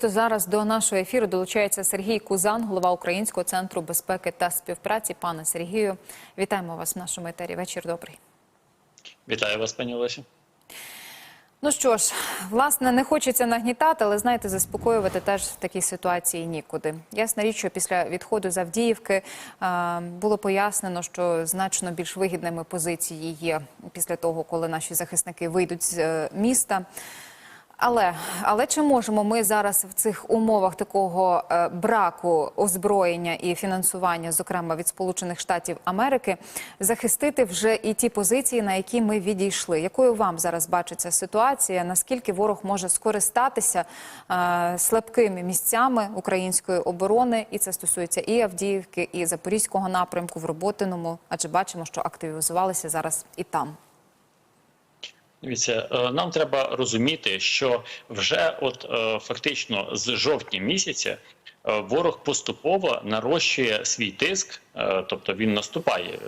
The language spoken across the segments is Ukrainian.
То зараз до нашого ефіру долучається Сергій Кузан, голова Українського центру безпеки та співпраці. Пане Сергію, вітаємо вас в нашому етері. Вечір добрий. Вітаю вас, пані Олесі. Ну що ж, власне, не хочеться нагнітати, але знаєте, заспокоювати теж в такій ситуації нікуди. Ясна річ, що після відходу з Авдіївки е, було пояснено, що значно більш вигідними позиції є після того, коли наші захисники вийдуть з е, міста. Але але чи можемо ми зараз в цих умовах такого е, браку озброєння і фінансування, зокрема від Сполучених Штатів Америки, захистити вже і ті позиції, на які ми відійшли? Якою вам зараз бачиться ситуація? Наскільки ворог може скористатися е, слабкими місцями української оборони? І це стосується і Авдіївки, і Запорізького напрямку в Роботиному, адже бачимо, що активізувалися зараз і там. Дивіться, е, нам треба розуміти, що вже от е, фактично з жовтня місяця е, ворог поступово нарощує свій тиск, тобто він наступає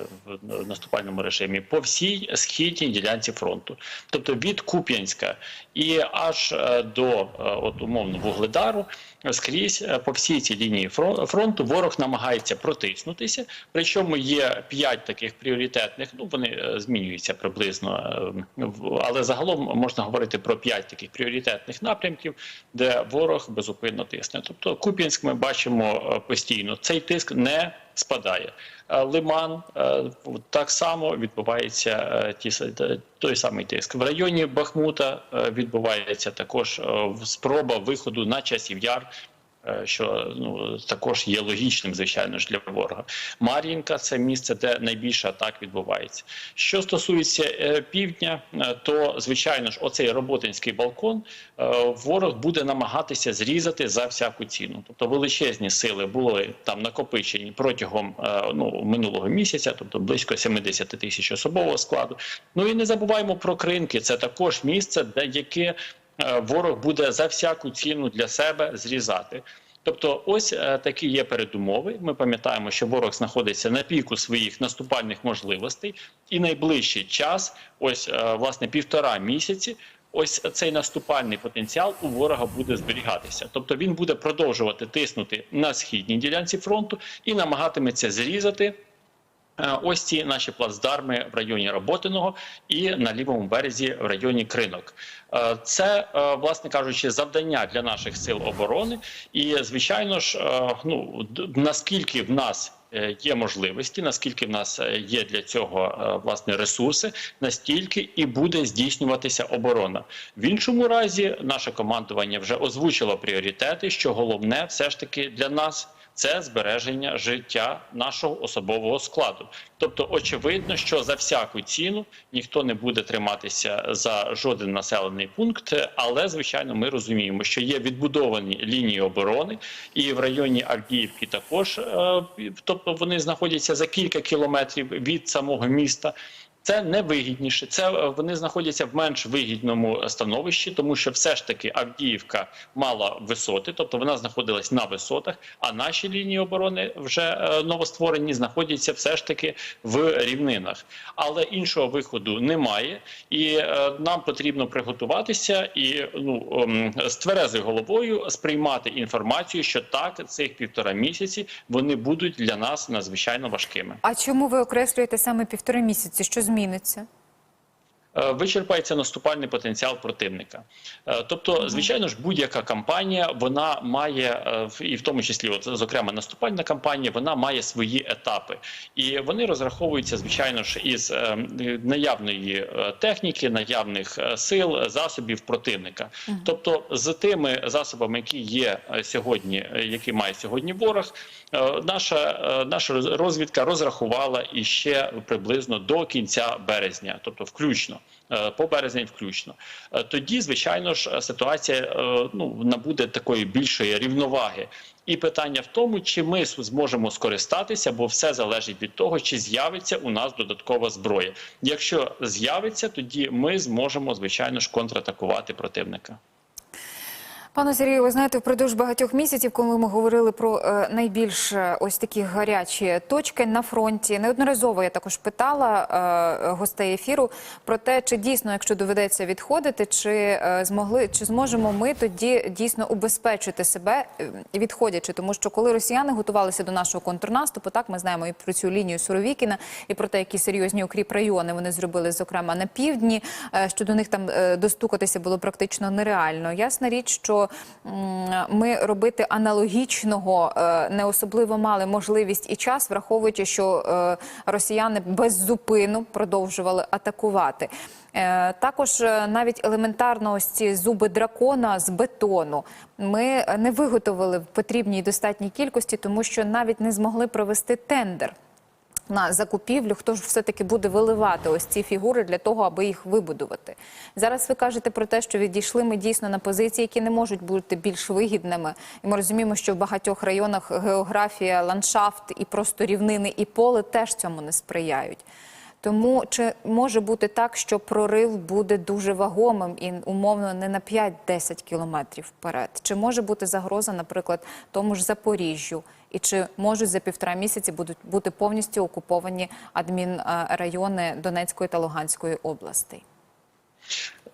в наступальному режимі по всій східній ділянці фронту, тобто від Куп'янська і аж до от умовно Вугледару, скрізь по всій цій лінії фронту ворог намагається протиснутися. Причому є п'ять таких пріоритетних. Ну вони змінюються приблизно, але загалом можна говорити про п'ять таких пріоритетних напрямків, де ворог безупинно тисне. Тобто, Куп'янськ ми бачимо постійно. Цей тиск не спадає. Лиман так само відбувається ті той самий тиск. В районі Бахмута відбувається також спроба виходу на часів яр. Що ну також є логічним, звичайно ж для ворога. Мар'їнка це місце, де найбільше атак відбувається. Що стосується е, півдня, е, то звичайно ж, оцей роботинський балкон е, ворог буде намагатися зрізати за всяку ціну. Тобто величезні сили були там накопичені протягом е, ну минулого місяця, тобто близько 70 тисяч особового складу. Ну і не забуваємо про кринки. Це також місце, де яке Е, ворог буде за всяку ціну для себе зрізати. Тобто, ось е, такі є передумови. Ми пам'ятаємо, що ворог знаходиться на піку своїх наступальних можливостей, і найближчий час, ось е, власне півтора місяці. Ось цей наступальний потенціал у ворога буде зберігатися, тобто він буде продовжувати тиснути на східній ділянці фронту і намагатиметься зрізати. Ось ці наші плацдарми в районі Роботиного і на лівому березі в районі Кринок. Це, власне кажучи, завдання для наших сил оборони. І, звичайно ж, ну наскільки в нас. Е, є можливості, наскільки в нас е, є для цього е, власне ресурси, настільки і буде здійснюватися оборона. В іншому разі наше командування вже озвучило пріоритети, що головне все ж таки для нас це збереження життя нашого особового складу. Тобто, очевидно, що за всяку ціну ніхто не буде триматися за жоден населений пункт, але звичайно, ми розуміємо, що є відбудовані лінії оборони, і в районі Авдіївки також, е, тобто вони знаходяться за кілька кілометрів від самого міста. Це не вигідніше. Це е, вони знаходяться в менш вигідному становищі, тому що все ж таки Авдіївка мала висоти, тобто вона знаходилась на висотах. А наші лінії оборони вже е, новостворені знаходяться все ж таки в рівнинах. Але іншого виходу немає, і е, нам потрібно приготуватися і ну ем, з тверезою головою сприймати інформацію, що так цих півтора місяці вони будуть для нас надзвичайно важкими. А чому ви окреслюєте саме півтора місяці? Що зміниться? Е, вичерпається наступальний потенціал противника, е, тобто, звичайно ж, будь-яка кампанія вона має е, і в тому числі, от зокрема, наступальна кампанія, вона має свої етапи, і вони розраховуються звичайно ж із наявної техніки, наявних сил, засобів противника. Тобто, з тими засобами, які є сьогодні, які має сьогодні ворог, наша наша розвідка розрахувала іще приблизно до кінця березня, тобто включно. Е, по березень, включно е, тоді, звичайно ж, ситуація е, ну набуде такої більшої рівноваги. І питання в тому, чи ми зможемо скористатися, бо все залежить від того, чи з'явиться у нас додаткова зброя. Якщо з'явиться, тоді ми зможемо звичайно ж контратакувати противника. Пане Сергію, ви знаєте, впродовж багатьох місяців, коли ми говорили про е, найбільш е, ось такі гарячі точки на фронті, неодноразово я також питала е, гостей ефіру про те, чи дійсно, якщо доведеться відходити, чи змогли, чи зможемо ми тоді дійсно убезпечити себе відходячи, тому що коли росіяни готувалися до нашого контрнаступу, так ми знаємо і про цю лінію Суровікіна, і про те, які серйозні укріп райони вони зробили, зокрема на півдні, що до них там достукатися було практично нереально. Ясна річ, що ми робити аналогічного е, не особливо мали можливість і час, враховуючи, що е, росіяни без зупину продовжували атакувати. Е, Також навіть елементарно ось ці зуби дракона з бетону ми не виготовили в потрібній достатній кількості, тому що навіть не змогли провести тендер на закупівлю, хто ж все-таки буде виливати ось ці фігури для того, аби їх вибудувати. Зараз ви кажете про те, що відійшли ми дійсно на позиції, які не можуть бути більш вигідними. І ми розуміємо, що в багатьох районах географія, ландшафт і просто рівнини і поле теж цьому не сприяють. Тому чи може бути так, що прорив буде дуже вагомим і умовно не на 5-10 кілометрів вперед? Чи може бути загроза, наприклад, тому ж Запоріжжю? І чи можуть за півтора місяці будуть бути повністю окуповані адмінрайони Донецької та Луганської областей?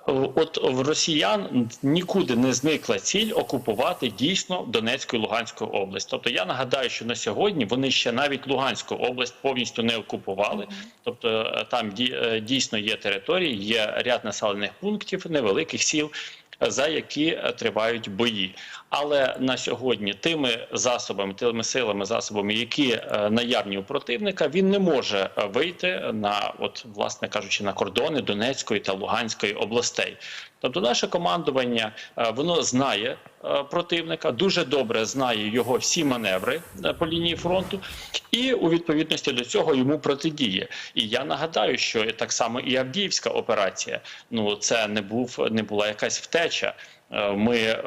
От в росіян нікуди не зникла ціль окупувати дійсно Донецьку і Луганську область. Тобто я нагадаю, що на сьогодні вони ще навіть Луганську область повністю не окупували. Тобто е, там е, дійсно є території, є ряд населених пунктів, невеликих сіл. За які е, тривають бої, але на сьогодні тими засобами, тими силами, засобами, які е, наявні у противника, він не може е, вийти на, от власне кажучи, на кордони Донецької та Луганської областей. Тобто, наше командування е, воно знає е, противника, дуже добре знає його всі маневри е, по лінії фронту, і у відповідності до цього йому протидіє. І я нагадаю, що так само і Авдіївська операція. Ну це не був не була якась втеча. Ми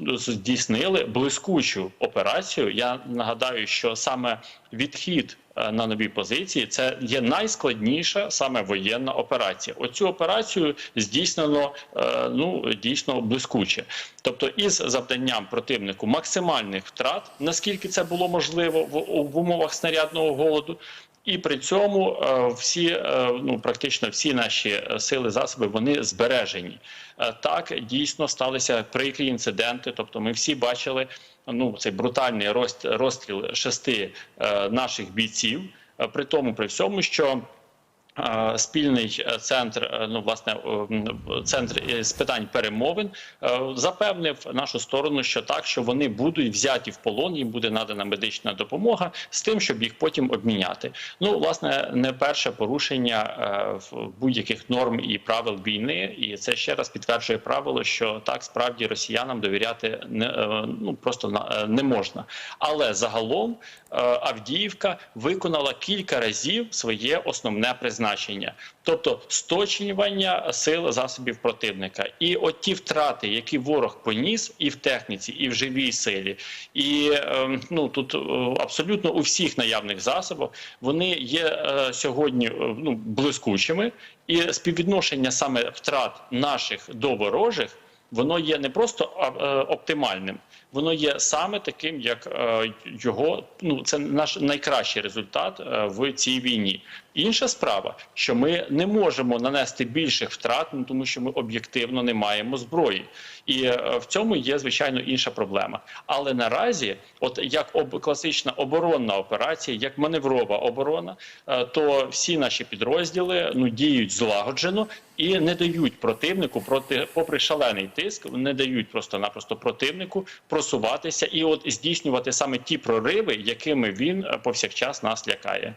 здійснили блискучу операцію. Я нагадаю, що саме відхід на нові позиції це є найскладніша саме воєнна операція. Оцю операцію здійснено е, ну дійсно блискуче. Тобто, із завданням противнику максимальних втрат, наскільки це було можливо в, умовах снарядного голоду. І при цьому е, всі е, ну практично всі наші е, сили засоби вони збережені. Е, Так дійсно сталися прикрі інциденти. Тобто, ми всі бачили ну цей брутальний розстріл шести е, наших бійців. Е, При тому, при всьому, що спільний е, центр, е, ну власне, е, центр е, з питань перемовин е, запевнив нашу сторону, що так, що вони будуть взяті в полон, їм буде надана медична допомога з тим, щоб їх потім обміняти. Ну, власне, не перше порушення е, будь-яких норм і правил війни, і це ще раз підтверджує правило, що так справді росіянам довіряти не е, ну просто е, не можна. Але загалом е, Авдіївка виконала кілька разів своє основне призначення, тобто сточнювання сил засобів противника. І от ті втрати, які ворог поніс і в техніці, і в живій силі, і е, ну тут е, абсолютно у всіх наявних засобах вони є е, сьогодні е, ну блискучими, і співвідношення саме втрат наших до ворожих. Воно є не просто оптимальним, воно є саме таким, як е, його ну це наш найкращий результат е, в цій війні. Інша справа, що ми не можемо нанести більших втрат, ну тому що ми об'єктивно не маємо зброї, і е, в цьому є звичайно інша проблема. Але наразі, от як об класична оборонна операція, як маневрова оборона, то всі наші підрозділи ну діють злагоджено і не дають противнику проти, попри шалений тиск, не дають просто-напросто противнику просуватися і от здійснювати саме ті прориви, якими він е, повсякчас нас лякає.